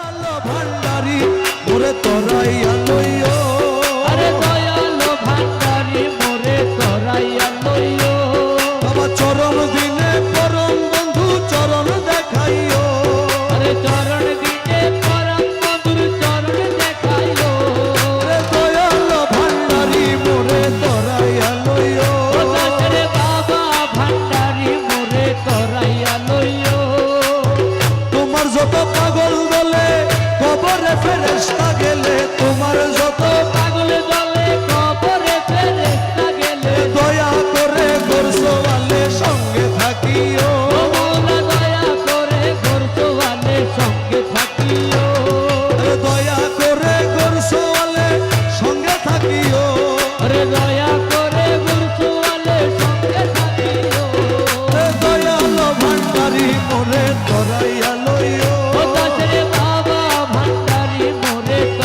আলো ভান্ডারি তোরাই আলোই কবরে ফেরেস্তা গেলে তোমার যত পাগল জলে কবরে ফেরেস্তা গেলে। দয়া করে গোরসো আলে সঙ্গে থাকিও। দয়া করে গোরসো আলে সঙ্গে থাকিও। দয়া করে গোরসো আলে সঙ্গে থাকিও। রে দয়া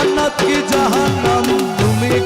जन्नत की जहाँ नम भूमि